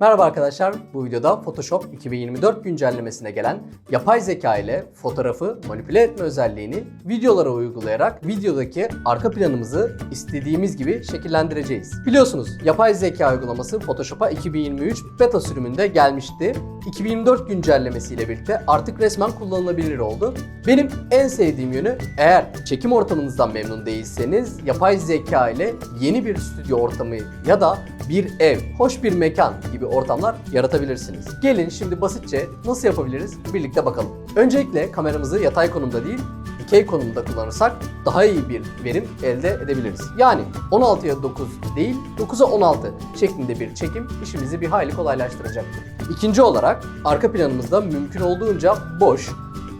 Merhaba arkadaşlar, bu videoda Photoshop 2024 güncellemesine gelen yapay zeka ile fotoğrafı manipüle etme özelliğini videolara uygulayarak videodaki arka planımızı istediğimiz gibi şekillendireceğiz. Biliyorsunuz yapay zeka uygulaması Photoshop'a 2023 beta sürümünde gelmişti. 2024 güncellemesiyle birlikte artık resmen kullanılabilir oldu. Benim en sevdiğim yönü eğer çekim ortamınızdan memnun değilseniz yapay zeka ile yeni bir stüdyo ortamı ya da bir ev, hoş bir mekan gibi ortamlar yaratabilirsiniz. Gelin şimdi basitçe nasıl yapabiliriz birlikte bakalım. Öncelikle kameramızı yatay konumda değil, dikey konumda kullanırsak daha iyi bir verim elde edebiliriz. Yani 16'ya 9 değil 9'a 16 şeklinde bir çekim işimizi bir hayli kolaylaştıracaktır. İkinci olarak arka planımızda mümkün olduğunca boş,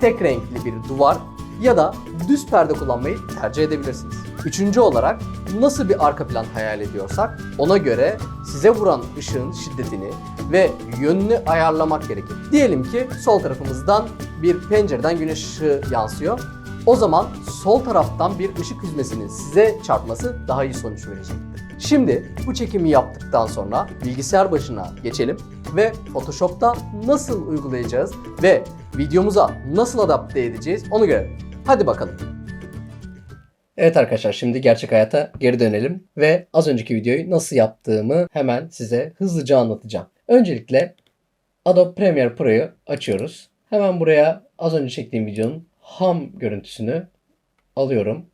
tek renkli bir duvar ya da düz perde kullanmayı tercih edebilirsiniz. Üçüncü olarak nasıl bir arka plan hayal ediyorsak ona göre size vuran ışığın şiddetini ve yönünü ayarlamak gerekir. Diyelim ki sol tarafımızdan bir pencereden güneş ışığı yansıyor. O zaman sol taraftan bir ışık hüzmesinin size çarpması daha iyi sonuç verecektir. Şimdi bu çekimi yaptıktan sonra bilgisayar başına geçelim ve Photoshop'ta nasıl uygulayacağız ve videomuza nasıl adapte edeceğiz onu görelim. Hadi bakalım. Evet arkadaşlar şimdi gerçek hayata geri dönelim ve az önceki videoyu nasıl yaptığımı hemen size hızlıca anlatacağım. Öncelikle Adobe Premiere Pro'yu açıyoruz. Hemen buraya az önce çektiğim videonun ham görüntüsünü alıyorum.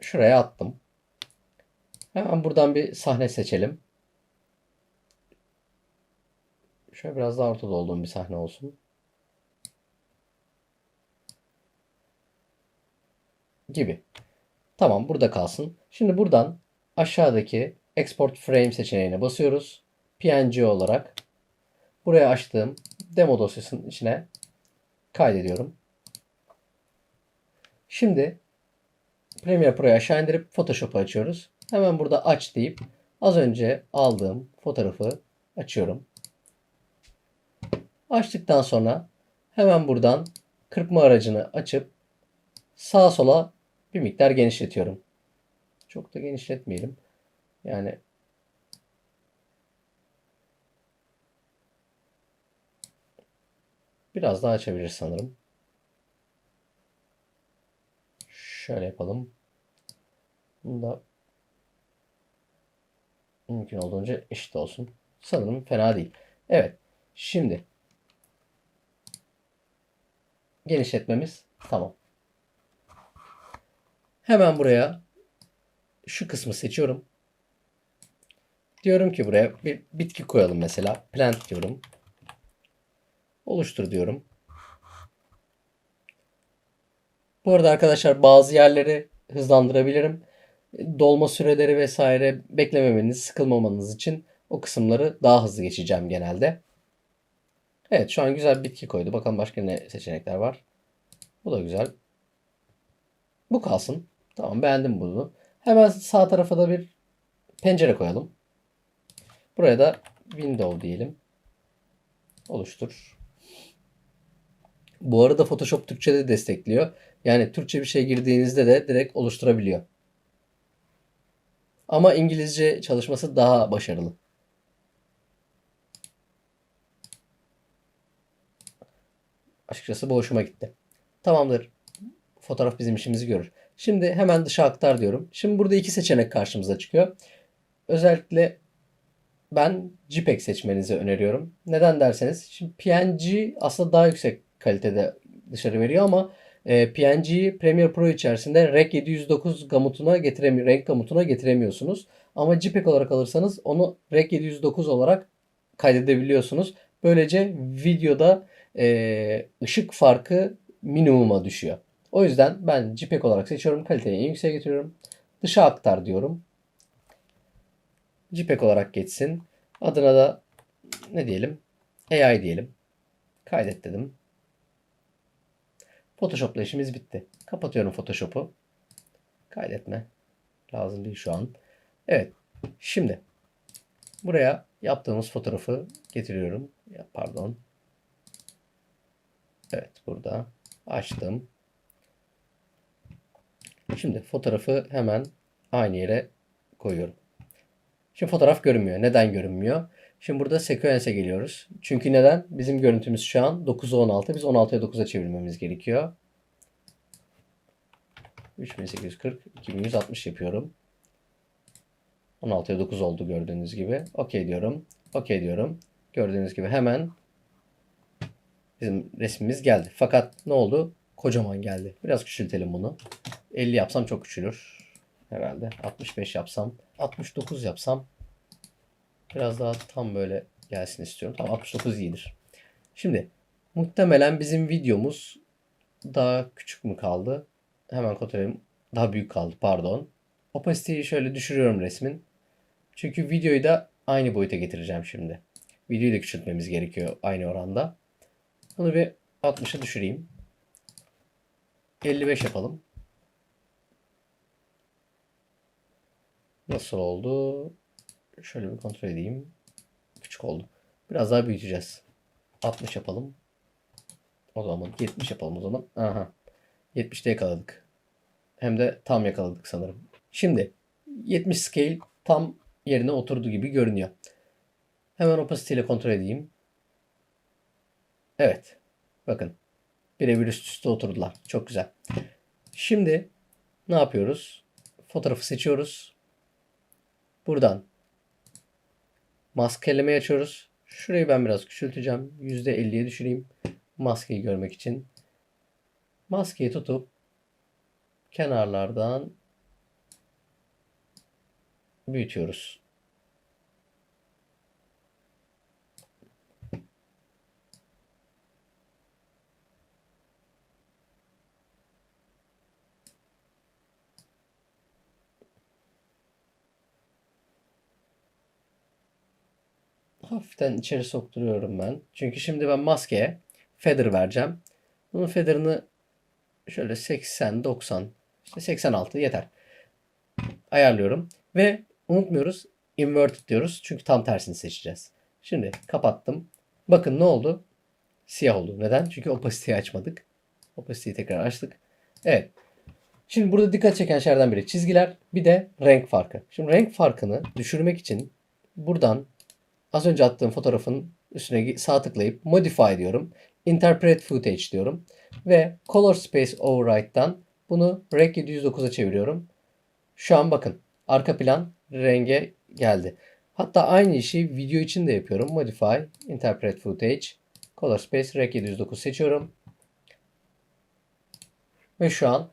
Şuraya attım. Hemen buradan bir sahne seçelim. Şöyle biraz daha ortada olduğum bir sahne olsun. Gibi. Tamam burada kalsın. Şimdi buradan aşağıdaki Export Frame seçeneğine basıyoruz. PNG olarak buraya açtığım demo dosyasının içine kaydediyorum. Şimdi Premiere Pro'yu aşağı indirip Photoshop'u açıyoruz. Hemen burada aç deyip az önce aldığım fotoğrafı açıyorum. Açtıktan sonra hemen buradan kırpma aracını açıp sağa sola bir miktar genişletiyorum. Çok da genişletmeyelim. Yani biraz daha açabiliriz sanırım. Şöyle yapalım. Bunu da mümkün olduğunca eşit olsun. Sanırım fena değil. Evet. Şimdi genişletmemiz tamam. Hemen buraya şu kısmı seçiyorum. Diyorum ki buraya bir bitki koyalım mesela. Plant diyorum. Oluştur diyorum. Bu arada arkadaşlar bazı yerleri hızlandırabilirim. Dolma süreleri vesaire beklememeniz, sıkılmamanız için o kısımları daha hızlı geçeceğim genelde. Evet şu an güzel bitki koydu. Bakalım başka ne seçenekler var. Bu da güzel. Bu kalsın. Tamam beğendim bunu. Hemen sağ tarafa da bir pencere koyalım. Buraya da window diyelim. Oluştur. Bu arada Photoshop Türkçe'de destekliyor. Yani Türkçe bir şey girdiğinizde de direkt oluşturabiliyor. Ama İngilizce çalışması daha başarılı. Açıkçası bu hoşuma gitti. Tamamdır. Fotoğraf bizim işimizi görür. Şimdi hemen dışa aktar diyorum. Şimdi burada iki seçenek karşımıza çıkıyor. Özellikle ben JPEG seçmenizi öneriyorum. Neden derseniz şimdi PNG aslında daha yüksek kalitede dışarı veriyor ama e, PNG'yi Premiere Pro içerisinde Rec 709 gamutuna getiremiyor, renk gamutuna getiremiyorsunuz. Ama JPEG olarak alırsanız onu Rec 709 olarak kaydedebiliyorsunuz. Böylece videoda e, ışık farkı minimuma düşüyor. O yüzden ben JPEG olarak seçiyorum. Kaliteyi en yükseğe getiriyorum. Dışa aktar diyorum. JPEG olarak geçsin. Adına da ne diyelim? AI diyelim. Kaydet dedim. Photoshop'la işimiz bitti. Kapatıyorum Photoshop'u. Kaydetme. Lazım değil şu an. Evet. Şimdi buraya yaptığımız fotoğrafı getiriyorum. Ya, pardon. Evet burada. Açtım. Şimdi fotoğrafı hemen aynı yere koyuyorum. Şimdi fotoğraf görünmüyor. Neden görünmüyor? Şimdi burada sequence'e geliyoruz. Çünkü neden? Bizim görüntümüz şu an 9'a 16. Biz 16'ya 9'a çevirmemiz gerekiyor. 3840, 2160 yapıyorum. 16'ya 9 oldu gördüğünüz gibi. Okey diyorum. Okey diyorum. Gördüğünüz gibi hemen bizim resmimiz geldi. Fakat ne oldu? Kocaman geldi. Biraz küçültelim bunu. 50 yapsam çok küçülür. Herhalde. 65 yapsam. 69 yapsam. Biraz daha tam böyle gelsin istiyorum. Tamam 69 iyidir. Şimdi muhtemelen bizim videomuz daha küçük mü kaldı? Hemen kontrol. Daha büyük kaldı pardon. Opacity'yi şöyle düşürüyorum resmin. Çünkü videoyu da aynı boyuta getireceğim şimdi. Videoyu da küçültmemiz gerekiyor aynı oranda. Bunu bir 60'a düşüreyim. 55 yapalım. Nasıl oldu? Şöyle bir kontrol edeyim. Küçük oldu. Biraz daha büyüteceğiz. 60 yapalım. O zaman 70 yapalım o zaman. Aha. 70'te yakaladık. Hem de tam yakaladık sanırım. Şimdi 70 scale tam yerine oturdu gibi görünüyor. Hemen opacity ile kontrol edeyim. Evet. Bakın. Birebir üst üste oturdular. Çok güzel. Şimdi ne yapıyoruz? Fotoğrafı seçiyoruz. Buradan maskelemeyi açıyoruz. Şurayı ben biraz küçülteceğim. %50'ye düşüreyim. Maskeyi görmek için. Maskeyi tutup kenarlardan büyütüyoruz. Hafiften içeri sokturuyorum ben. Çünkü şimdi ben maskeye feather vereceğim. Bunun feather'ını şöyle 80, 90, işte 86 yeter. Ayarlıyorum. Ve unutmuyoruz inverted diyoruz. Çünkü tam tersini seçeceğiz. Şimdi kapattım. Bakın ne oldu? Siyah oldu. Neden? Çünkü opacity'yi açmadık. Opacity'yi tekrar açtık. Evet. Şimdi burada dikkat çeken şeylerden biri çizgiler bir de renk farkı. Şimdi renk farkını düşürmek için buradan az önce attığım fotoğrafın üstüne sağ tıklayıp modify diyorum. Interpret footage diyorum. Ve color space override'dan bunu renk 709'a çeviriyorum. Şu an bakın arka plan renge geldi. Hatta aynı işi video için de yapıyorum. Modify, Interpret Footage, Color Space, Rec 709 seçiyorum. Ve şu an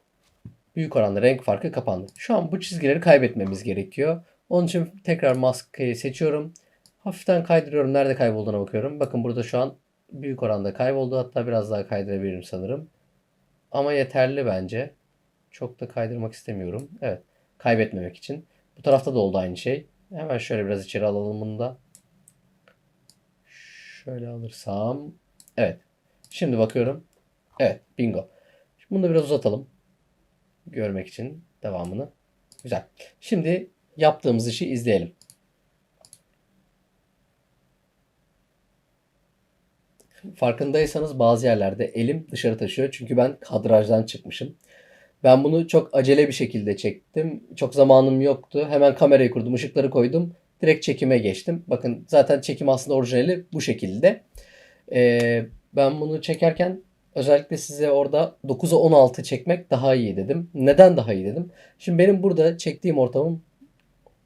büyük oranda renk farkı kapandı. Şu an bu çizgileri kaybetmemiz gerekiyor. Onun için tekrar maskeyi seçiyorum. Hafiften kaydırıyorum. Nerede kaybolduğuna bakıyorum. Bakın burada şu an büyük oranda kayboldu. Hatta biraz daha kaydırabilirim sanırım. Ama yeterli bence. Çok da kaydırmak istemiyorum. Evet. Kaybetmemek için. Bu tarafta da oldu aynı şey. Hemen şöyle biraz içeri alalım bunu da. Şöyle alırsam. Evet. Şimdi bakıyorum. Evet. Bingo. Şimdi bunu da biraz uzatalım. Görmek için devamını. Güzel. Şimdi yaptığımız işi izleyelim. Farkındaysanız bazı yerlerde elim dışarı taşıyor. Çünkü ben kadrajdan çıkmışım. Ben bunu çok acele bir şekilde çektim. Çok zamanım yoktu. Hemen kamerayı kurdum, ışıkları koydum. Direkt çekime geçtim. Bakın zaten çekim aslında orijinali bu şekilde. Ee, ben bunu çekerken özellikle size orada 9'a 16 çekmek daha iyi dedim. Neden daha iyi dedim? Şimdi benim burada çektiğim ortamım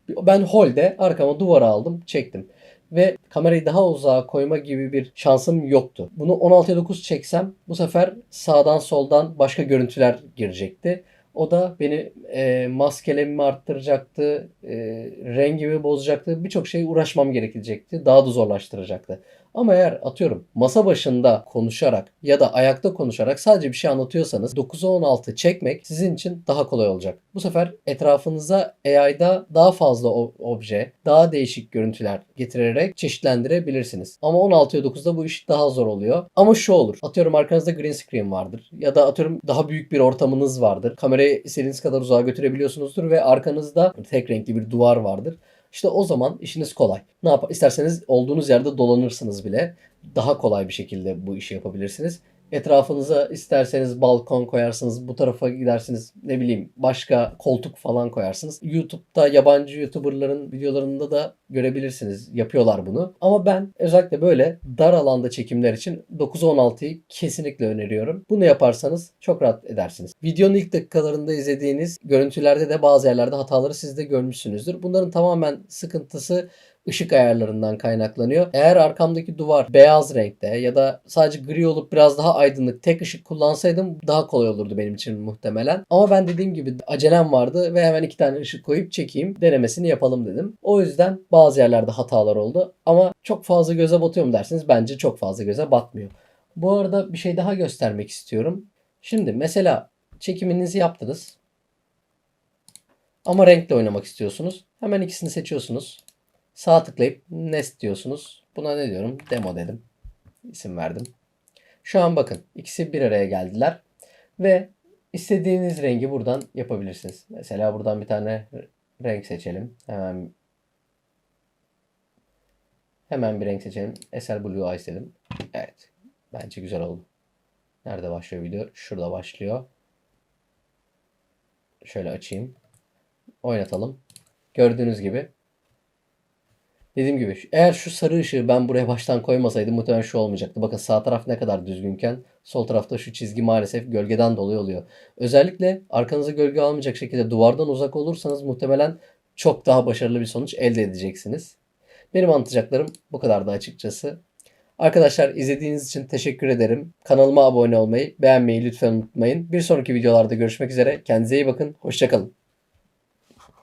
ben holde arkama duvara aldım, çektim ve kamerayı daha uzağa koyma gibi bir şansım yoktu. Bunu 16'ya 9 çeksem bu sefer sağdan soldan başka görüntüler girecekti. O da beni e, maskelemimi arttıracaktı, e, rengimi bozacaktı, birçok şey uğraşmam gerekecekti, daha da zorlaştıracaktı. Ama eğer atıyorum masa başında konuşarak ya da ayakta konuşarak sadece bir şey anlatıyorsanız 9'a 16 çekmek sizin için daha kolay olacak. Bu sefer etrafınıza AI'da daha fazla obje, daha değişik görüntüler getirerek çeşitlendirebilirsiniz. Ama 16'ya 9'da bu iş daha zor oluyor. Ama şu olur. Atıyorum arkanızda green screen vardır. Ya da atıyorum daha büyük bir ortamınız vardır. Kamerayı istediğiniz kadar uzağa götürebiliyorsunuzdur ve arkanızda tek renkli bir duvar vardır. İşte o zaman işiniz kolay. Ne yapar? İsterseniz olduğunuz yerde dolanırsınız bile. Daha kolay bir şekilde bu işi yapabilirsiniz. Etrafınıza isterseniz balkon koyarsınız, bu tarafa gidersiniz ne bileyim başka koltuk falan koyarsınız. YouTube'da yabancı YouTuber'ların videolarında da görebilirsiniz. Yapıyorlar bunu. Ama ben özellikle böyle dar alanda çekimler için 9-16'yı kesinlikle öneriyorum. Bunu yaparsanız çok rahat edersiniz. Videonun ilk dakikalarında izlediğiniz görüntülerde de bazı yerlerde hataları siz de görmüşsünüzdür. Bunların tamamen sıkıntısı ışık ayarlarından kaynaklanıyor. Eğer arkamdaki duvar beyaz renkte ya da sadece gri olup biraz daha aydınlık tek ışık kullansaydım daha kolay olurdu benim için muhtemelen. Ama ben dediğim gibi acelem vardı ve hemen iki tane ışık koyup çekeyim denemesini yapalım dedim. O yüzden bazı yerlerde hatalar oldu ama çok fazla göze batıyor mu dersiniz bence çok fazla göze batmıyor. Bu arada bir şey daha göstermek istiyorum. Şimdi mesela çekiminizi yaptınız. Ama renkle oynamak istiyorsunuz. Hemen ikisini seçiyorsunuz. Sağ tıklayıp Nest diyorsunuz. Buna ne diyorum? Demo dedim. İsim verdim. Şu an bakın ikisi bir araya geldiler. Ve istediğiniz rengi buradan yapabilirsiniz. Mesela buradan bir tane renk seçelim. Hemen hemen bir renk seçelim. Eser Blue Eyes dedim. Evet. Bence güzel oldu. Nerede başlıyor video? Şurada başlıyor. Şöyle açayım. Oynatalım. Gördüğünüz gibi Dediğim gibi eğer şu sarı ışığı ben buraya baştan koymasaydım muhtemelen şu olmayacaktı. Bakın sağ taraf ne kadar düzgünken sol tarafta şu çizgi maalesef gölgeden dolayı oluyor. Özellikle arkanıza gölge almayacak şekilde duvardan uzak olursanız muhtemelen çok daha başarılı bir sonuç elde edeceksiniz. Benim anlatacaklarım bu kadardı açıkçası. Arkadaşlar izlediğiniz için teşekkür ederim. Kanalıma abone olmayı, beğenmeyi lütfen unutmayın. Bir sonraki videolarda görüşmek üzere. Kendinize iyi bakın. Hoşçakalın.